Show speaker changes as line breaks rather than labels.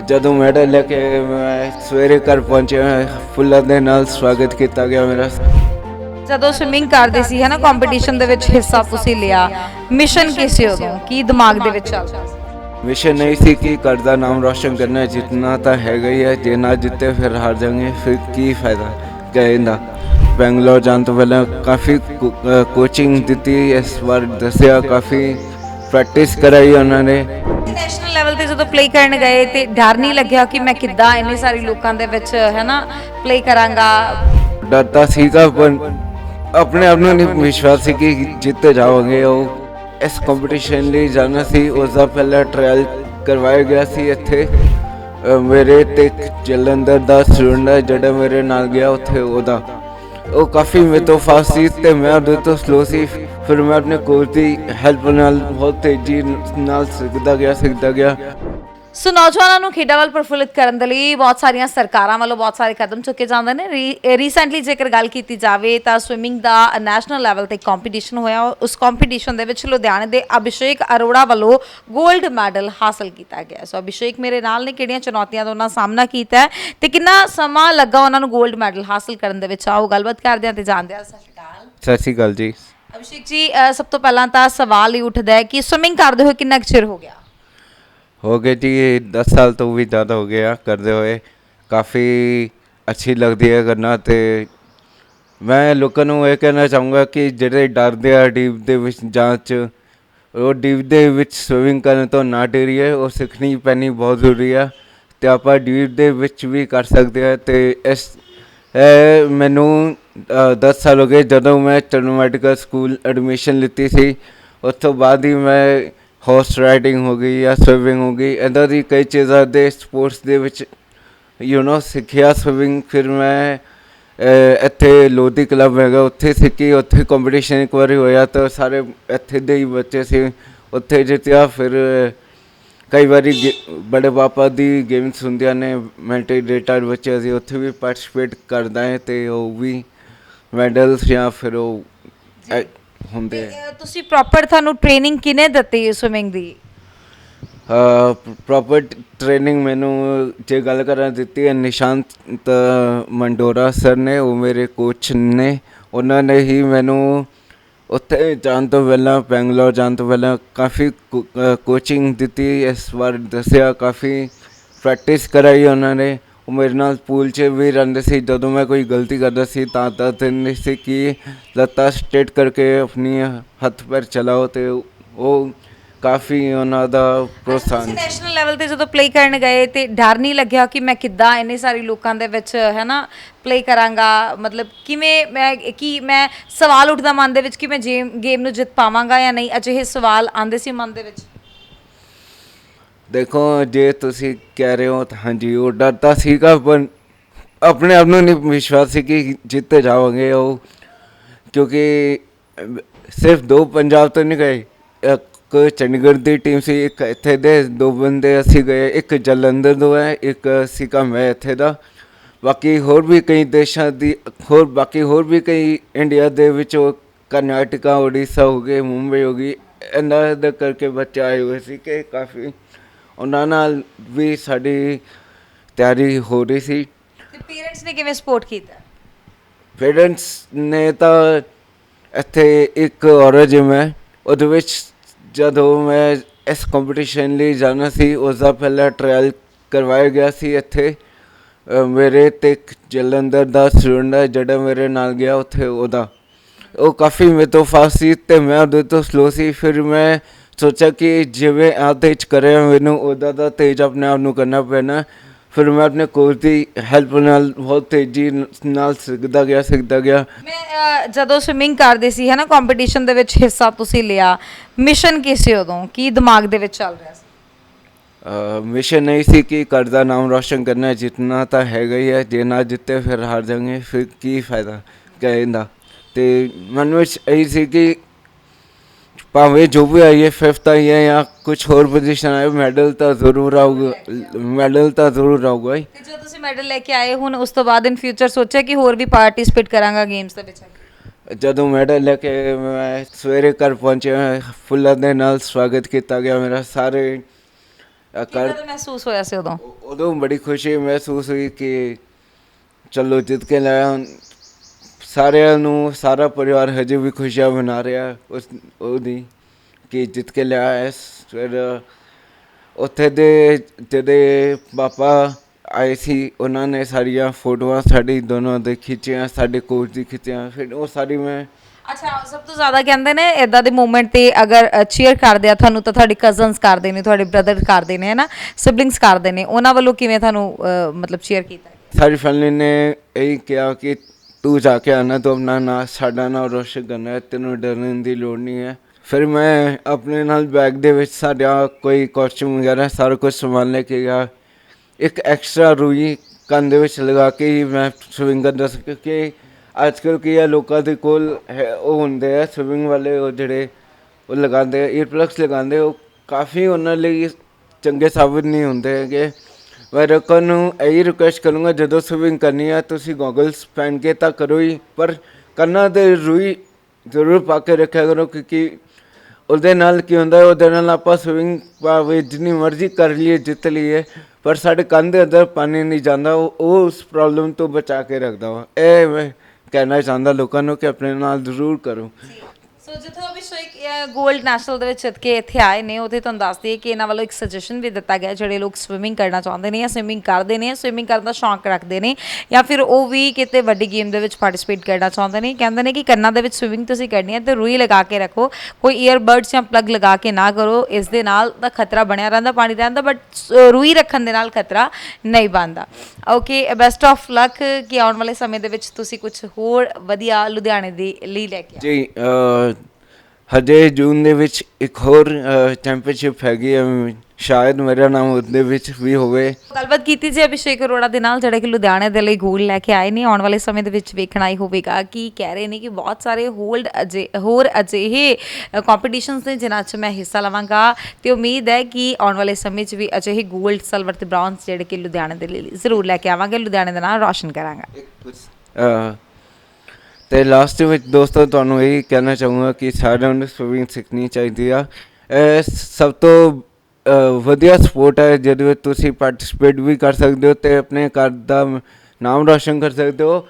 ਜਦੋਂ ਮੈਡਲ ਲੈ ਕੇ ਮੈਂ ਸਵੇਰੇ ਘਰ ਪਹੁੰਚਿਆ ਫੁੱਲਾਂ ਦੇ ਨਾਲ ਸਵਾਗਤ ਕੀਤਾ ਗਿਆ ਮੇਰਾ।
ਜਦੋਂ ਸਵਿਮਿੰਗ ਕਰਦੇ ਸੀ ਹੈ ਨਾ ਕੰਪੀਟੀਸ਼ਨ ਦੇ ਵਿੱਚ ਹਿੱਸਾ ਤੁਸੀਂ ਲਿਆ। ਮਿਸ਼ਨ ਕੀ ਸੀ ਉਦੋਂ? ਕੀ ਦਿਮਾਗ ਦੇ ਵਿੱਚ ਚੱਲਦਾ ਸੀ
ਮਿਸ਼ਨ ਨਹੀਂ ਸੀ ਕਿ ਘਰ ਦਾ ਨਾਮ ਰੋਸ਼ਨ ਕਰਨਾ ਜਿੱਤਣਾ ਤਾਂ ਹੈਗਾ ਹੀ ਹੈ ਜੇ ਨਾ ਜਿੱਤੇ ਫਿਰ ਹਾਰ ਜਾਵਾਂਗੇ ਫਿਰ ਕੀ ਫਾਇਦਾ? ਗਏ ਦਾ ਬੈਂਗਲੌਰ ਜਾਣ ਤੋਂ ਪਹਿਲਾਂ ਕਾਫੀ ਕੋਚਿੰਗ ਦਿੱਤੀ ਇਸ ਵਾਰ ਦੱਸਿਆ ਕਾਫੀ ਪ੍ਰੈਕਟਿਸ ਕਰਾਈ ਉਹਨਾਂ ਨੇ।
ਨੈਸ਼ਨਲ ਲੈਵਲ ਤੇ ਜਦੋਂ ਪਲੇ ਕਰਨ ਗਏ ਤੇ ਡਰ ਨਹੀਂ ਲੱਗਿਆ ਕਿ ਮੈਂ ਕਿੱਦਾਂ ਇੰਨੇ ਸਾਰੇ ਲੋਕਾਂ ਦੇ ਵਿੱਚ ਹੈ ਨਾ ਪਲੇ ਕਰਾਂਗਾ
ਡਰਤਾ ਸੀਗਾ ਪਰ ਆਪਣੇ ਆਪ ਨੂੰ ਨਹੀਂ ਵਿਸ਼ਵਾਸ ਸੀ ਕਿ ਜਿੱਤ ਜਾਵਾਂਗੇ ਉਹ। ਇਸ ਕੰਪੀਟੀਸ਼ਨ ਲਈ ਜਾਣਾ ਸੀ ਉਸ ਦਾ ਪਹਿਲਾ ਟ੍ਰਾਇਲ ਕਰਵਾਇਆ ਗਿਆ ਸੀ ਇੱਥੇ। ਮੇਰੇ ਤੇ ਜਲੰਧਰ ਦਾ ਸਟੂਡੈਂਟ ਜਿਹੜਾ ਮੇਰੇ ਨਾਲ ਗਿਆ ਉੱਥੇ ਉਹਦਾ। ਉਹ ਕਾਫੀ ਮੇਰੇ ਤੋਂ ਫਾਸਟ ਸੀ ਤੇ ਮੈਂ ਉਹਦੇ ਤੋਂ ਸਲੋ ਸੀ। ਫਿਰ ਮੈਂ ਆਪਣੇ ਕੋਚ ਦੀ ਹੈਲਪ ਨਾਲ ਬਹੁਤ ਤੇਜ਼ੀ ਨਾਲ ਸਿੱਖਦਾ ਗਿਆ ਸਿੱਖਦਾ ਗਿਆ।
ਸੋ ਨੌਜਵਾਨਾਂ ਨੂੰ ਖੇਡਾਂ ਵੱਲ ਪ੍ਰਫੁੱਲਿਤ ਕਰਨ ਦੇ ਲਈ ਬਹੁਤ ਸਾਰੀਆਂ ਸਰਕਾਰਾਂ ਵੱਲੋਂ ਬਹੁਤ ਸਾਰੇ ਕਦਮ ਚੁੱਕੇ ਜਾਂਦੇ ਨੇ। ਰੀਸੈਂਟਲੀ ਜੇਕਰ ਗੱਲ ਕੀਤੀ ਜਾਵੇ ਤਾਂ ਸਵਿਮਿੰਗ ਦਾ ਨੈਸ਼ਨਲ ਲੈਵਲ ਤੇ ਕੰਪੀਟੀਸ਼ਨ ਹੋਇਆ। ਉਸ ਕੰਪੀਟੀਸ਼ਨ ਦੇ ਵਿੱਚ ਲੁਧਿਆਣੇ ਦੇ ਅਭਿਸ਼ੇਕ ਅਰੋੜਾ ਵੱਲੋਂ 골ਡ ਮੈਡਲ ਹਾਸਲ ਕੀਤਾ ਗਿਆ। ਸੋ ਅਭਿਸ਼ੇਕ ਮੇਰੇ ਨਾਲ ਨੇ ਕਿਹੜੀਆਂ ਚੁਣੌਤੀਆਂ ਦਾ ਉਹਨਾਂ ਸਾਹਮਣਾ ਕੀਤਾ ਤੇ ਕਿੰਨਾ ਸਮਾਂ ਲੱਗਾ ਉਹਨਾਂ ਨੂੰ 골ਡ ਮੈਡਲ ਹਾਸਲ ਕਰਨ ਦੇ ਵਿੱਚ? ਆਓ ਗੱਲਬਾਤ ਕਰਦੇ ਹਾਂ ਤੇ ਜਾਣਦੇ ਹਾਂ। ਸਤਿ ਸ਼੍ਰੀ ਅਕਾਲ।
ਸਤਿ ਸ਼੍ਰੀ ਅਕਾਲ ਜੀ।
ਅਭਿਸ਼ੇਕ ਜੀ ਸਭ ਤੋਂ ਪਹਿਲਾਂ ਤਾਂ ਸਵਾਲ ਹੀ ਉੱਠਦਾ ਹੈ ਕਿ ਸਵਿਮਿੰਗ ਕਰਦੇ ਹੋਏ ਕਿੰਨਾ ਚਿਰ ਹੋ ਗਿਆ?
ਹੋ ਗਏ ਜੀ 10 ਸਾਲ ਤੋਂ ਵੀ ਜ਼ਿਆਦਾ ਹੋ ਗਿਆ ਕਰਦੇ ਹੋਏ। ਕਾਫੀ ਅੱਛੀ ਲੱਗਦੀ ਹੈ ਕਰਨਾ ਤੇ ਮੈਂ ਲੋਕਾਂ ਨੂੰ ਇਹ ਕਹਿਣਾ ਚਾਹੂੰਗਾ ਕਿ ਜਿਹੜੇ ਡਰਦੇ ਆ ਡੀਪ ਦੇ ਵਿੱਚ ਜਾਂਚ, ਉਹ ਡੀਪ ਦੇ ਵਿੱਚ ਸਵਿਮਿੰਗ ਕਰਨ ਤੋਂ ਨਾ ਡਰੀਏ, ਉਹ ਸਿੱਖਣੀ ਪੈਣੀ ਬਹੁਤ ਜ਼ਰੂਰੀ ਆ ਤੇ ਆਪਾਂ ਡੀਪ ਦੇ ਵਿੱਚ ਵੀ ਕਰ ਸਕਦੇ ਆ ਤੇ ਇਸ ਮੈਨੂੰ 10 ਸਾਲ ਹੋ ਗਏ ਜਦੋਂ ਮੈਂ ਚੰਡੀਗੜ੍ਹ ਮੈਡੀਕਲ ਸਕੂਲ ਐਡਮਿਸ਼ਨ ਲਿੱਤੀ ਸੀ, ਉਸ ਤੋਂ ਬਾਅਦ ਹੀ ਮੈਂ ਹਾਰਸ ਰਾਈਡਿੰਗ ਹੋ ਗਈ ਜਾਂ ਸਵਿਮਿੰਗ ਹੋ ਗਈ ਇੱਦਾਂ ਦੀ ਕਈ ਚੀਜ਼ਾਂ ਦੇ ਸਪੋਰਟਸ ਦੇ ਵਿੱਚ ਯੂ نو ਸਿੱਖਿਆ ਸਵਿਮਿੰਗ ਫਿਰ ਮੈਂ ਇੱਥੇ ਲੋਧੀ ਕਲੱਬ ਹੈਗਾ ਉੱਥੇ ਸਿੱਖੀ ਉੱਥੇ ਕੰਪੀਟੀਸ਼ਨ ਇੱਕ ਵਾਰੀ ਹੋਇਆ ਤਾਂ ਸਾਰੇ ਇੱਥੇ ਦੇ ਹੀ ਬੱਚੇ ਸੀ ਉੱਥੇ ਜਿੱਤਿਆ ਫਿਰ ਕਈ ਵਾਰੀ ਬੜੇ ਪਾਪਾ ਦੀ ਗੇਮਸ ਹੁੰਦੀਆਂ ਨੇ ਮੈਂਟਲੀ ਰਿਟਾਇਰਡ ਬੱਚੇ ਅਸੀਂ ਉੱਥੇ ਵੀ ਪਾਰਟਿਸਿਪੇਟ ਕਰਦਾ ਹੈ ਤੇ ਉਹ ਵੀ ਮੈਡਲਸ ਜਾਂ ਫਿਰ ਉਹ ਹੁੰਦੇ ਆ।
ਤੁਸੀਂ ਪ੍ਰੋਪਰ ਤੁਹਾਨੂੰ ਟ੍ਰੇਨਿੰਗ ਕਿਨੇ ਦਿੱਤੀ ਸਵਿਮਿੰਗ ਦੀ?
ਪ੍ਰੋਪਰ ਟ੍ਰੇਨਿੰਗ ਮੈਨੂੰ ਜੇ ਗੱਲ ਕਰਾਂ ਦਿੱਤੀ ਹੈ ਨਿਸ਼ਾਂਤ ਮੰਡੋਰਾ ਸਰ ਨੇ ਉਹ ਮੇਰੇ ਕੋਚ ਨੇ। ਉਹਨਾਂ ਨੇ ਹੀ ਮੈਨੂੰ ਉੱਥੇ ਜਾਣ ਤੋਂ ਪਹਿਲਾਂ ਬੈਂਗਲੌਰ ਜਾਣ ਤੋਂ ਪਹਿਲਾਂ ਕਾਫੀ ਕੋਚਿੰਗ ਦਿੱਤੀ। ਇਸ ਵਾਰ ਦੱਸਿਆ ਕਾਫੀ ਪ੍ਰੈਕਟਿਸ ਕਰਾਈ ਉਹਨਾਂ ਨੇ। ਉਹ ਮੇਰੇ ਨਾਲ ਪੂਲ 'ਚ ਵੀ ਰਹਿੰਦੇ ਸੀ। ਜਦੋਂ ਮੈਂ ਕੋਈ ਗਲਤੀ ਕਰਦਾ ਸੀ ਤਾਂ ਤਾਂ ਨਹੀਂ ਸੀ ਕਿ ਲੱਤਾਂ ਸਟੇਟ ਕਰਕੇ ਆਪਣੀ ਹੱਥ ਪੈਰ ਚਲਾਓ ਤੇ ਉਹ ਕਾਫੀ ਉਹਨਾਂ ਦਾ
ਤੁਸੀਂ
ਪ੍ਰੋਤਸਾਹਨ
ਨੈਸ਼ਨਲ ਲੈਵਲ ਤੇ ਜਦੋਂ ਪਲੇ ਕਰਨ ਗਏ ਤੇ ਡਰ ਨਹੀਂ ਲੱਗਿਆ ਕਿ ਮੈਂ ਕਿੱਦਾਂ ਇੰਨੇ ਸਾਰੇ ਲੋਕਾਂ ਦੇ ਵਿੱਚ ਹੈ ਨਾ ਪਲੇ ਕਰਾਂਗਾ? ਮਤਲਬ ਕਿਵੇਂ ਮੈਂ ਕੀ ਮੈਂ ਸਵਾਲ ਉੱਠਦਾ ਮਨ ਦੇ ਵਿੱਚ ਕਿ ਮੈਂ ਗੇਮ ਨੂੰ ਜਿੱਤ ਪਾਵਾਂਗਾ ਜਾਂ ਨਹੀਂ? ਅਜਿਹੇ ਸਵਾਲ ਆਉਂਦੇ ਸੀ ਮਨ ਦੇ ਵਿੱਚ।
ਦੇਖੋ, ਜੇ ਤੁਸੀਂ ਕਹਿ ਰਹੇ ਹੋ ਤਾਂ ਹਾਂਜੀ, ਉਹ ਡਰ ਤਾਂ ਸੀਗਾ, ਪਰ ਆਪਣੇ ਆਪ ਨੂੰ ਨਹੀਂ ਵਿਸ਼ਵਾਸ ਸੀ ਕਿ ਜਿੱਤ ਜਾਵਾਂਗੇ ਉਹ। ਕਿਉਂਕਿ, ਸਿਰਫ ਦੋ ਪੰਜਾਬ ਤੋਂ ਨਹੀਂ ਗਏ, ਇੱਕ ਚੰਡੀਗੜ੍ਹ ਦੀ ਟੀਮ ਸੀ, ਇੱਕ ਇੱਥੇ ਦੇ ਦੋ ਬੰਦੇ ਅਸੀਂ ਗਏ, ਇੱਕ ਜਲੰਧਰ ਤੋਂ ਹੈ, ਇੱਕ ਸੀਗਾ ਮੈਂ ਇੱਥੇ ਦਾ। ਬਾਕੀ ਹੋਰ ਵੀ ਕਈ ਦੇਸ਼ਾਂ ਦੀ, ਹੋਰ ਬਾਕੀ ਹੋਰ ਵੀ ਕਈ ਇੰਡੀਆ ਦੇ ਵਿੱਚ ਕਰਨਾਟਕਾ, ਉੜੀਸਾ ਹੋ ਗਏ, ਮੁੰਬਈ ਹੋ ਗਈ, ਇਹਨਾਂ ਦੇ ਕਰਕੇ ਬੱਚੇ ਆਏ ਹੋਏ ਸੀ ਕਿ ਕਾਫੀ ਉਹਨਾਂ ਨਾਲ ਵੀ ਸਾਡੀ ਤਿਆਰੀ ਹੋ ਰਹੀ ਸੀ।
ਤੇ ਪੇਰੈਂਟਸ ਨੇ ਕਿਵੇਂ ਸਪੋਰਟ ਕੀਤਾ?
ਪੇਰੈਂਟਸ ਨੇ ਤਾਂ ਇੱਥੇ ਇੱਕ ਔਰਤ ਜਿਮ ਹੈ ਉਹਦੇ ਵਿੱਚ ਜਦੋਂ ਮੈਂ ਇਸ ਕੰਪੀਟੀਸ਼ਨ ਲਈ ਜਾਣਾ ਸੀ ਉਸ ਦਾ ਪਹਿਲਾ ਟ੍ਰਾਇਲ ਕਰਵਾਇਆ ਗਿਆ ਸੀ ਇੱਥੇ। ਮੇਰੇ ਤੇ ਜਲੰਧਰ ਦਾ ਸਟੂਡੈਂਟ ਹੈ ਜਿਹੜਾ ਮੇਰੇ ਨਾਲ ਗਿਆ ਉੱਥੇ ਉਹਦਾ। ਉਹ ਕਾਫੀ ਮੇਰੇ ਤੋਂ ਫਾਸਟ ਸੀ ਤੇ ਮੈਂ ਉਹਦੇ ਤੋਂ ਸਲੋ ਸੀ ਫਿਰ ਮੈਂ ਸੋਚਿਆ ਕਿ ਜਿਵੇਂ ਆਦੇ ਚ ਕਰਿਆ ਮੈਨੂੰ ਉਹਦਾ ਦਾ ਤੇਜ਼ ਆਪਣੇ ਆਪ ਨੂੰ ਕਰਨਾ ਪੈਣਾ। ਫਿਰ ਮੈਂ ਆਪਣੇ ਕੋਚ ਦੀ ਹੈਲਪ ਨਾਲ ਬਹੁਤ ਤੇਜ਼ੀ ਨਾਲ ਸਿੱਖਦਾ ਗਿਆ ਸਿੱਖਦਾ ਗਿਆ।
ਮੈਂ ਜਦੋਂ ਸਵਿਮਿੰਗ ਕਰਦੇ ਸੀ ਹੈ ਨਾ ਕੰਪੀਟੀਸ਼ਨ ਦੇ ਵਿੱਚ ਹਿੱਸਾ ਤੁਸੀਂ ਲਿਆ ਮਿਸ਼ਨ ਕੀ ਸੀ ਉਦੋਂ? ਕੀ ਦਿਮਾਗ ਦੇ ਵਿੱਚ ਚੱਲ ਰਿਹਾ ਸੀ?
ਮਿਸ਼ਨ ਨਹੀਂ ਸੀ ਕਿ ਘਰ ਦਾ ਨਾਮ ਰੋਸ਼ਨ ਕਰਨਾ ਜਿੱਤਣਾ ਤਾਂ ਹੈਗਾ ਹੀ ਹੈ ਜੇ ਨਾ ਜਿੱਤੇ ਫਿਰ ਹਾਰ ਜਾਵਾਂਗੇ ਫਿਰ ਕੀ ਫਾਇਦਾ? ਕਹਿਣ ਦਾ। ਤੇ ਮਨ ਵਿੱਚ ਇਹੀ ਸੀ ਕਿ ਭਾਵੇਂ ਜੋ ਵੀ ਆਈਏ ਫਿਫਥ ਆਈ ਹੈ ਜਾਂ ਕੁਝ ਹੋਰ ਪੋਜੀਸ਼ਨ ਆਏ ਮੈਡਲ ਤਾਂ ਜ਼ਰੂਰ ਆਊਗਾ ਮੈਡਲ ਤਾਂ ਜ਼ਰੂਰ ਆਊਗਾ ਹੀ
ਤੇ ਜਦੋਂ ਤੁਸੀਂ ਮੈਡਲ ਲੈ ਕੇ ਆਏ ਹੁਣ ਉਸ ਤੋਂ ਬਾਅਦ ਇਨ ਫਿਊਚਰ ਸੋਚਿਆ ਕਿ ਹੋਰ ਵੀ ਪਾਰਟਿਸਿਪੇਟ ਕਰਾਂਗਾ ਗੇਮਸ ਦੇ ਵਿੱਚ?
ਜਦੋਂ ਮੈਡਲ ਲੈ ਕੇ ਮੈਂ ਸਵੇਰੇ ਘਰ ਪਹੁੰਚਿਆ ਫੁੱਲਾਂ ਦੇ ਨਾਲ ਸਵਾਗਤ ਕੀਤਾ ਗਿਆ ਮੇਰਾ ਸਾਰੇ
ਤਾਂ ਮਹਿਸੂਸ ਹੋਇਆ ਸੀ ਉਦੋਂ?
ਉਦੋਂ ਬੜੀ ਖੁਸ਼ੀ ਮਹਿਸੂਸ ਹੋਈ ਕਿ ਚਲੋ ਜਿੱਤ ਕੇ ਲਾਇਆ ਸਾਰਿਆਂ ਨੂੰ ਸਾਰਾ ਪਰਿਵਾਰ ਹਜੇ ਵੀ ਖੁਸ਼ੀਆਂ ਮਨਾ ਰਿਹਾ ਉਸ ਉਹਦੀ ਕਿ ਜਿੱਤ ਕੇ ਲਿਆ ਇਸ ਫਿਰ ਉੱਥੇ ਦੇ ਜਿਹੜੇ ਪਾਪਾ ਆਏ ਸੀ ਉਹਨਾਂ ਨੇ ਸਾਰੀਆਂ ਫੋਟੋਆਂ ਸਾਡੀ ਦੋਨੋਂ ਦੇ ਖਿੱਚੀਆਂ ਸਾਡੇ ਕੋਚ ਦੀ ਖਿੱਚੀਆਂ ਫਿਰ ਉਹ ਸਾਰੀ ਮੈਂ
ਅੱਛਾ ਸਭ ਤੋਂ ਜ਼ਿਆਦਾ ਕਹਿੰਦੇ ਨੇ ਇਦਾਂ ਦੇ ਮੂਮੈਂਟ ਤੇ ਅਗਰ ਚੀਅਰ ਕਰਦੇ ਆ ਤੁਹਾਨੂੰ ਤਾਂ ਤੁਹਾਡੇ ਕਜ਼ਨਸ ਕਰਦੇ ਨੇ ਤੁਹਾਡੇ ਬ੍ਰਦਰ ਕਰਦੇ ਨੇ ਹੈਨਾ? ਸਿਬਲਿੰਗਸ ਕਰਦੇ ਨੇ ਉਹਨਾਂ ਵੱਲੋਂ ਕਿਵੇਂ ਤੁਹਾਨੂੰ ਅ, ਮਤਲਬ ਚੀਅਰ ਕੀਤਾ
ਸਾਰੀ ਫੈਮਿਲੀ ਨੇ ਇਹ ਕਿਹਾ ਕਿ ਤੂੰ ਜਾ ਕੇ ਆਣਾ, ਤੂੰ ਆਪਣਾ ਨਾਂ, ਸਾਡਾ ਨਾਂ ਰੋਸ਼ਨ ਕਰਨਾ ਹੈ, ਤੈਨੂੰ ਡਰਨ ਦੀ ਲੋੜ ਨਹੀਂ ਹੈ। ਫਿਰ ਮੈਂ ਆਪਣੇ ਨਾਲ ਬੈਗ ਦੇ ਵਿੱਚ ਸਾਡਾ ਕੋਈ ਕੋਸਟਿਊਮ ਵਗੈਰਾ, ਸਾਰਾ ਕੁਝ ਸੰਭਾਲ ਲੈ ਕੇ ਗਿਆ। ਇੱਕ ਐਕਸਟਰਾ ਰੂਈ ਕੰਨ ਦੇ ਵਿੱਚ ਲਗਾ ਕੇ ਹੀ ਮੈਂ ਸਵਿੰਗ ਕਰਦਾ ਸੀ, ਕਿਉਂਕਿ ਅੱਜ ਕੱਲ੍ਹ ਕੀ ਆ ਲੋਕਾਂ ਦੇ ਕੋਲ ਹੈ, ਉਹ ਹੁੰਦੇ ਆ ਸਵਿੰਗ ਵਾਲੇ, ਉਹ ਜਿਹੜੇ ਉਹ ਲਗਾਉਂਦੇ ਈਅਰ ਪਲੱਗਸ ਲਗਾਉਂਦੇ ਉਹ ਕਾਫੀ ਉਹਨਾਂ ਲਈ ਚੰਗੇ ਸਾਬਿਤ ਨਹੀਂ ਹੁੰਦੇ ਹੈਗੇ। ਮੈਂ ਲੋਕਾਂ ਨੂੰ ਇਹੀ ਰਿਕੁਐਸਟ ਕਰੂੰਗਾ ਜਦੋਂ ਸਵਿੰਗ ਕਰਨੀ ਆ ਤੁਸੀਂ ਗੋਗਲਸ ਪਹਿਨ ਕੇ ਤਾਂ ਕਰੋ ਹੀ ਪਰ ਕੰਨਾਂ ਤੇ ਰੂਈ ਜ਼ਰੂਰ ਪਾ ਕੇ ਰੱਖਿਆ ਕਰੋ ਕਿਉਂਕਿ ਉਹਦੇ ਨਾਲ ਕੀ ਹੁੰਦਾ ਹੈ, ਉਹਦੇ ਨਾਲ ਆਪਾਂ ਸਵਿੰਗ ਭਾਵੇਂ ਜਿੰਨੀ ਮਰਜ਼ੀ ਕਰ ਲਈਏ ਜਿੱਤ ਲਈਏ ਪਰ ਸਾਡੇ ਕੰਨ ਦੇ ਅੰਦਰ ਪਾਣੀ ਨਹੀਂ ਜਾਂਦਾ ਉਹ ਉਹ ਉਸ ਪ੍ਰੋਬਲਮ ਤੋਂ ਬਚਾ ਕੇ ਰੱਖਦਾ ਵਾ। ਇਹ ਮੈਂ ਕਹਿਣਾ ਚਾਹੁੰਦਾ ਲੋਕਾਂ ਨੂੰ ਕਿ ਆਪਣੇ ਨਾਲ ਜ਼ਰੂਰ ਕਰੋ।
ਸੋ ਜਿੱਥੋਂ ਅਭਿਸ਼ੇਕ 골ਡ ਨੈਸ਼ਨਲ ਦੇ ਵਿੱਚ ਜਿੱਤ ਕੇ ਇੱਥੇ ਆਏ ਨੇ, ਉਹਦੇ ਤੁਹਾਨੂੰ ਦੱਸ ਦਈਏ ਕਿ ਇਹਨਾਂ ਵੱਲੋਂ ਇੱਕ ਸੁਜੈਸ਼ਨ ਵੀ ਦਿੱਤਾ ਗਿਆ, ਜਿਹੜੇ ਲੋਕ ਸਵਿਮਿੰਗ ਕਰਨਾ ਚਾਹੁੰਦੇ ਨੇ ਜਾਂ ਸਵਿਮਿੰਗ ਕਰਦੇ ਨੇ ਸਵਿਮਿੰਗ ਕਰਨ ਦਾ ਸ਼ੌਂਕ ਰੱਖਦੇ ਨੇ, ਜਾਂ ਫਿਰ ਉਹ ਵੀ ਕਿਤੇ ਵੱਡੀ ਗੇਮ ਦੇ ਵਿੱਚ ਪਾਰਟਿਸਿਪੇਟ ਕਰਨਾ ਚਾਹੁੰਦੇ ਨੇ, ਕਹਿੰਦੇ ਨੇ ਕਿ ਕੰਨਾਂ ਦੇ ਵਿੱਚ ਸਵਿਮਿੰਗ ਤੁਸੀਂ ਕਰਨੀ ਹੈ ਤੇ ਰੂਈ ਲਗਾ ਕੇ ਰੱਖੋ, ਕੋਈ ਈਅਰਬਡਸ ਜਾਂ ਪਲੱਗ ਲਗਾ ਕੇ ਨਾ ਕਰੋ, ਇਸ ਦੇ ਨਾਲ ਤਾਂ ਖਤਰਾ ਬਣਿਆ ਰਹਿੰਦਾ, ਪਾਣੀ ਰਹਿੰਦਾ ਬਟ ਰੂਈ ਰੱਖਣ ਦੇ ਨਾਲ ਖਤਰਾ ਨਹੀਂ ਬਣਦਾ। ਓਕੇ ਬੈਸਟ ਆਫ ਲੱਕ ਕਿ ਆਉਣ ਵਾਲੇ ਸਮੇਂ ਦੇ ਵਿੱਚ ਤੁਸੀਂ ਕੁਝ ਹੋਰ ਵਧੀਆ ਲੁਧਿਆਣੇ ਦੇ ਲਈ ਲੈ ਕੇ
ਜੀ ਹਜੇ ਜੂਨ ਦੇ ਵਿੱਚ ਇੱਕ ਹੋਰ ਚੈਂਪੀਅਨਸ਼ਿਪ ਹੈਗੀ ਹੈ ਸ਼ਾਇਦ ਮੇਰਾ ਨਾਮ ਉਹਦੇ ਵਿੱਚ ਵੀ ਹੋਵੇ।
ਗੱਲਬਾਤ ਕੀਤੀ ਜੀ ਅਭਿਸ਼ੇਕ ਅਰੋੜਾ ਦੇ ਨਾਲ ਜਿਹੜੇ ਕਿ ਲੁਧਿਆਣੇ ਦੇ ਲਈ ਗੋਲ ਲੈ ਕੇ ਆਏ ਨੇ ਆਉਣ ਵਾਲੇ ਸਮੇਂ ਦੇ ਵਿੱਚ ਵੇਖਣਾ ਹੀ ਹੋਵੇਗਾ ਕਿ ਕਹਿ ਰਹੇ ਨੇ ਕਿ ਬਹੁਤ ਸਾਰੇ ਹੋਲਡ ਅਜੇ ਹੋਰ ਅਜਿਹੇ ਕੰਪੀਟੀਸ਼ਨਸ ਨੇ ਜਿਨ੍ਹਾਂ 'ਚ ਮੈਂ ਹਿੱਸਾ ਲਵਾਂਗਾ ਤੇ ਉਮੀਦ ਹੈ ਕਿ ਆਉਣ ਵਾਲੇ ਸਮੇਂ 'ਚ ਵੀ ਅਜਿਹੇ 골ਡ ਸਿਲਵਰ ਤੇ ਬ੍ਰੌਂਜ਼ ਜਿਹੜੇ ਕਿ ਲੁਧਿਆਣੇ ਦੇ ਲਈ ਜ਼ਰੂਰ ਲੈ ਕੇ ਆਵਾਂਗੇ। ਲੁਧਿਆਣੇ ਦਾ ਨਾਮ ਰੌਸ਼ਨ ਕਰਾਂਗਾ।
ਅ, ਤੇ ਲਾਸਟ ਵਿੱਚ ਦੋਸਤੋ ਤੁਹਾਨੂੰ ਇਹ ਕਹਿਣਾ ਚਾਹੂੰਗਾ ਕਿ ਸਾਰਿਆਂ ਨੂੰ ਸਵਿਮਿੰਗ ਸਿੱਖਣੀ ਚਾਹੀਦੀ ਆ। ਸਭ ਤੋਂ ਵਧੀਆ ਸਪੋਰਟ ਹੈ ਜਿਹਦੇ ਵਿੱਚ ਤੁਸੀਂ ਪਾਰਟਿਸਿਪੇਟ ਵੀ ਕਰ ਸਕਦੇ ਹੋ ਤੇ ਆਪਣੇ ਘਰ ਦਾ ਨਾਮ ਰੋਸ਼ਨ ਕਰ ਸਕਦੇ ਹੋ।